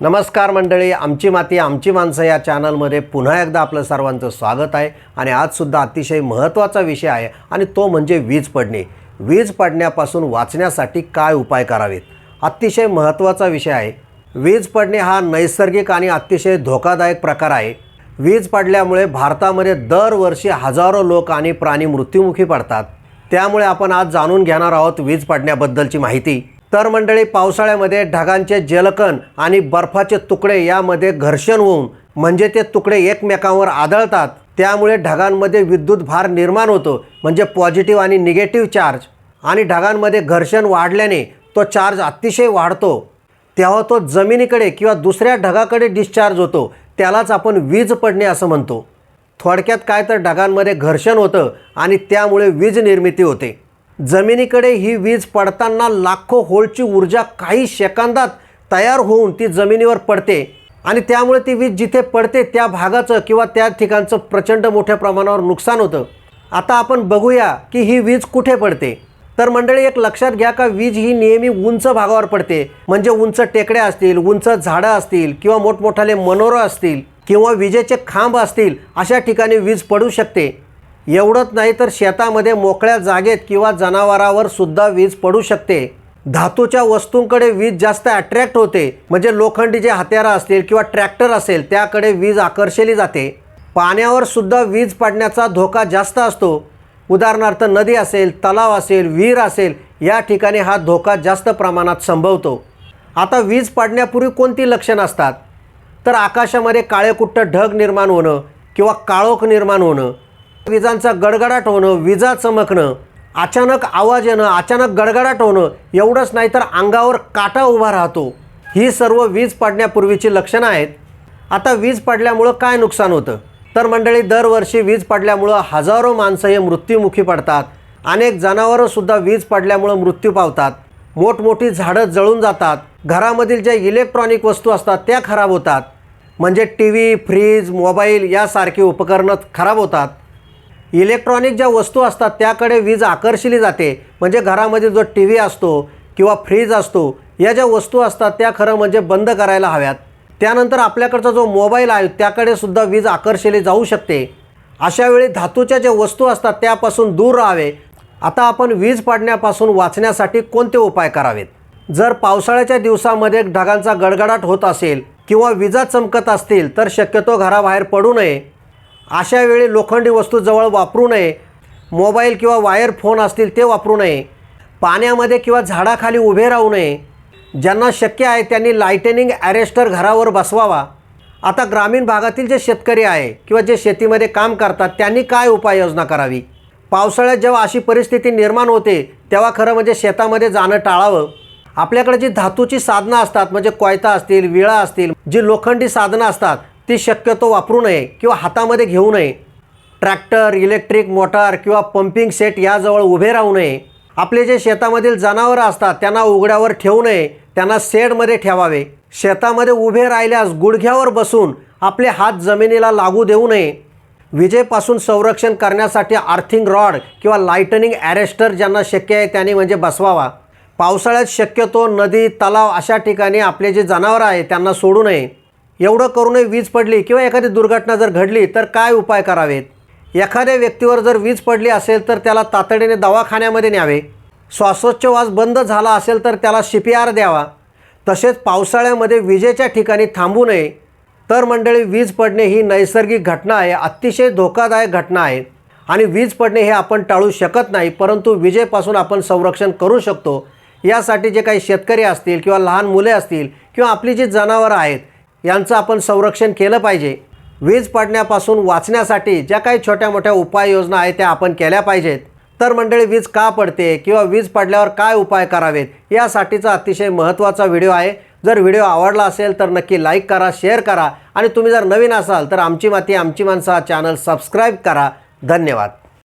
नमस्कार मंडळी आमची माती आमची माणसं या चॅनलमध्ये पुन्हा एकदा आपलं सर्वांचं स्वागत आहे आणि आजसुद्धा अतिशय महत्त्वाचा विषय आहे आणि तो म्हणजे वीज पडणे. वीज पडण्यापासून वाचण्यासाठी काय उपाय करावेत? अतिशय महत्त्वाचा विषय आहे. वीज पडणे हा नैसर्गिक आणि अतिशय धोकादायक प्रकार आहे. वीज पडल्यामुळे भारतामध्ये दरवर्षी हजारो लोक आणि प्राणी मृत्युमुखी पडतात. त्यामुळे आपण आज जाणून घेणार आहोत वीज पडण्याबद्दलची माहिती. तर मंडळी पावसाळ्यामध्ये ढगांचे जलकण आणि बर्फाचे तुकडे यामध्ये घर्षण होऊन म्हणजे ते तुकडे एकमेकांवर आदळतात त्यामुळे ढगांमध्ये विद्युत भार निर्माण होतो म्हणजे पॉझिटिव्ह आणि निगेटिव्ह चार्ज. आणि ढगांमध्ये घर्षण वाढल्याने तो चार्ज अतिशय वाढतो. तेव्हा तो जमिनीकडे किंवा दुसऱ्या ढगाकडे डिस्चार्ज होतो त्यालाच आपण वीज पडणे असं म्हणतो. थोडक्यात काय तर ढगांमध्ये घर्षण होतं आणि त्यामुळे वीज निर्मिती होते. जमिनीकडे ही वीज पडताना लाखो होल्डची ऊर्जा काही सेकंदात तयार होऊन ती जमिनीवर पडते. आणि त्यामुळे ती वीज जिथे पडते त्या भागाचं किंवा त्या ठिकाणचं प्रचंड मोठ्या प्रमाणावर नुकसान होतं. आता आपण बघूया की ही वीज कुठे पडते. तर मंडळी एक लक्षात घ्या का वीज ही नेहमी उंच भागावर पडते. म्हणजे उंच टेकड्या असतील उंच झाडं असतील किंवा मोठमोठाले मनोरं असतील किंवा विजेचे खांब असतील अशा ठिकाणी वीज पडू शकते. एवढंच नाही तर शेतामध्ये मोकळ्या जागेत किंवा जनावरावर सुद्धा वीज पडू शकते. धातूच्या वस्तूंकडे वीज जास्त अट्रॅक्ट होते. म्हणजे लोखंडी जे हत्यारं असतील किंवा ट्रॅक्टर असेल त्याकडे वीज आकर्षली जाते. पाण्यावर सुद्धा वीज पडण्याचा धोका जास्त असतो. उदाहरणार्थ नदी असेल तलाव असेल विहीर असेल या ठिकाणी हा धोका जास्त प्रमाणात संभवतो. आता वीज पडण्यापूर्वी कोणती लक्षणं असतात? तर आकाशामध्ये काळेकुट्ट ढग निर्माण होणं किंवा काळोख निर्माण होणं. विजांचा गडगडाट होणं विजा चमकणं अचानक आवाज येणं अचानक गडगडाट होणं एवढंच नाही तर अंगावर काटा उभा राहतो. ही सर्व वीज पडण्यापूर्वीची लक्षणं आहेत. आता वीज पडल्यामुळं काय नुकसान होतं? तर मंडळी दरवर्षी वीज पडल्यामुळं हजारो माणसं हे मृत्युमुखी पडतात. अनेक जनावरंसुद्धा वीज पडल्यामुळं मृत्यू पावतात. मोठमोठी झाडं जळून जातात. घरामधील ज्या इलेक्ट्रॉनिक वस्तू असतात त्या खराब होतात. म्हणजे टी व्ही फ्रीज मोबाईल यासारखी उपकरणं खराब होतात. इलेक्ट्रॉनिक ज्या वस्तू असतात त्याकडे वीज आकर्षली जाते. म्हणजे घरामध्ये जो टी व्ही असतो किंवा फ्रीज असतो या ज्या वस्तू असतात त्या खरं म्हणजे बंद करायला हव्यात. त्यानंतर आपल्याकडचा जो मोबाईल आहे त्याकडे सुद्धा वीज आकर्षली जाऊ शकते. अशा वेळी धातूच्या ज्या वस्तू असतात त्यापासून दूर राहावे. आता आपण वीज पाडण्यापासून वाचण्यासाठी कोणते उपाय करावेत? जर पावसाळ्याच्या दिवसामध्ये ढगांचा गडगडाट होत असेल किंवा विजा चमकत असतील तर शक्यतो घराबाहेर पडू नये. अशा वेळी लोखंडी वस्तू जवळ वापरू नये. मोबाईल किंवा वायर फोन असतील ते वापरू नये. पाण्यामध्ये किंवा झाडाखाली उभे राहू नये. ज्यांना शक्य आहे त्यांनी लायटनिंग ॲरेस्टर घरावर बसवावा. आता ग्रामीण भागातील जे शेतकरी आहे किंवा जे शेतीमध्ये काम करतात त्यांनी काय उपाययोजना करावी? पावसाळ्यात जेव्हा अशी परिस्थिती निर्माण होते तेव्हा खरं म्हणजे शेतामध्ये जाणं टाळावं. आपल्याकडे जी धातूची साधनं असतात म्हणजे कोयता असतील विळा असतील जी लोखंडी साधनं असतात ती शक्यतो वापरू नये किंवा हातामध्ये घेऊ नये. ट्रॅक्टर इलेक्ट्रिक मोटार किंवा पंपिंग सेट याजवळ उभे राहू नये. आपले जे शेतामधील जनावरं असतात त्यांना उघड्यावर ठेवू नये त्यांना शेडमध्ये ठेवावे. शेतामध्ये उभे राहिल्यास गुडघ्यावर बसून आपले हात जमिनीला लागू देऊ नये. विजेपासून संरक्षण करण्यासाठी आर्थिंग रॉड किंवा लायटनिंग ॲरेस्टर ज्यांना शक्य आहे त्यांनी म्हणजे बसवावा. पावसाळ्यात शक्यतो नदी तलाव अशा ठिकाणी आपले जे जनावरं आहे त्यांना सोडू नये. एवढं करूनही वीज पडली किंवा एखादी दुर्घटना जर घडली तर काय उपाय करावेत? एखाद्या व्यक्तीवर जर वीज पडली असेल तर त्याला तातडीने दवाखान्यामध्ये न्यावे. श्वासोच्छवास बंद झाला असेल तर त्याला सी पी आर द्यावा. तसेच पावसाळ्यामध्ये विजेच्या ठिकाणी थांबू नये. तर मंडळी वीज पडणे ही नैसर्गिक घटना आहे अतिशय धोकादायक घटना आहे. आणि वीज पडणे हे आपण टाळू शकत नाही परंतु विजेपासून आपण संरक्षण करू शकतो. यासाठी जे काही शेतकरी असतील किंवा लहान मुले असतील किंवा आपली जी जनावरं आहेत यांचं आपण संरक्षण केलं पाहिजे. वीज पडण्यापासून वाचण्यासाठी ज्या काही छोट्या मोठ्या उपाययोजना आहेत त्या आपण केल्या पाहिजेत. तर मंडळी वीज का पडते किंवा वीज पडल्यावर काय उपाय करावेत यासाठीचा अतिशय महत्त्वाचा व्हिडिओ आहे. जर व्हिडिओ आवडला असेल तर नक्की लाईक करा शेअर करा आणि तुम्ही जर नवीन असाल तर आमची माती आमची माणसं हा चॅनल सबस्क्राईब करा. धन्यवाद.